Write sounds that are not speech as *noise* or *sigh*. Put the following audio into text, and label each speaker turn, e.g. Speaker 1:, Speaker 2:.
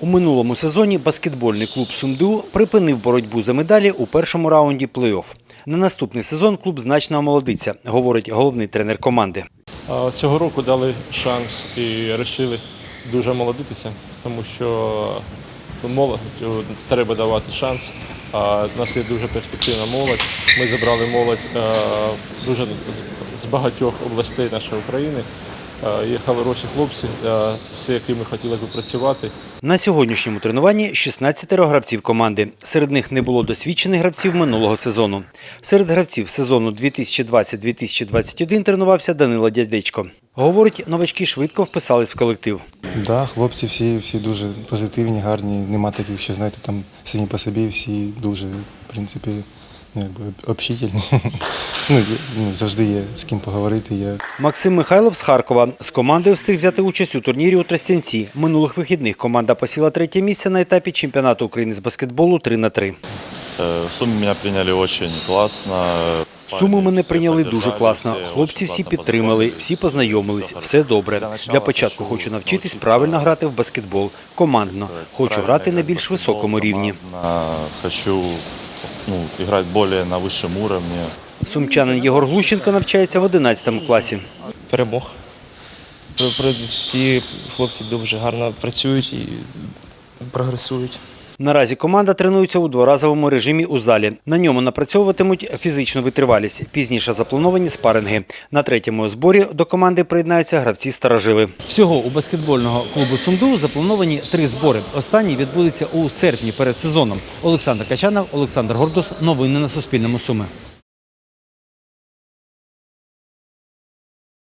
Speaker 1: У минулому сезоні баскетбольний клуб Сумду припинив боротьбу за медалі у першому раунді плей-офф. На наступний сезон клуб значно омолодиться, говорить головний тренер команди.
Speaker 2: Цього року дали шанс і вирішили дуже молодитися, тому що молодь треба давати шанс. В нас є дуже перспективна молодь. Ми забрали молодь дуже з багатьох областей нашої України. Е, Є хороші хлопці, е, з якими хотіли б працювати.
Speaker 1: На сьогоднішньому тренуванні 16 гравців команди. Серед них не було досвідчених гравців минулого сезону. Серед гравців сезону 2020-2021 тренувався Данила Дядечко. Говорить, новачки швидко вписались в колектив.
Speaker 3: Да, хлопці всі, всі дуже позитивні, гарні. Нема таких, що знаєте, там самі по собі всі дуже, в принципі, общительні. *laughs* ну, ну, завжди є з ким поговорити. Є
Speaker 1: Максим Михайлов з Харкова з командою встиг взяти участь у турнірі у Тростянці. Минулих вихідних команда посіла третє місце на етапі чемпіонату України з баскетболу 3 на 3
Speaker 4: Э, В Сумме меня приняли очень классно.
Speaker 1: Суми мене прийняли дуже класно. Хлопці всі підтримали, всі познайомились. Все добре. Для початку хочу навчитись правильно грати в баскетбол. Командно. Хочу грати на більш високому рівні.
Speaker 4: Хочу ну, играть более на высшем уровне.
Speaker 1: Сумчанин Єгор Глущенко навчається в 11 класі.
Speaker 5: перемог. Всі хлопці дуже гарно працюють і прогресують.
Speaker 1: Наразі команда тренується у дворазовому режимі у залі. На ньому напрацьовуватимуть фізичну витривалість. Пізніше заплановані спаринги. На третьому зборі до команди приєднаються гравці старожили. Всього у баскетбольного клубу Сунду заплановані три збори. Останній відбудеться у серпні перед сезоном. Олександр Качанов, Олександр Гордус. Новини на Суспільному Суми.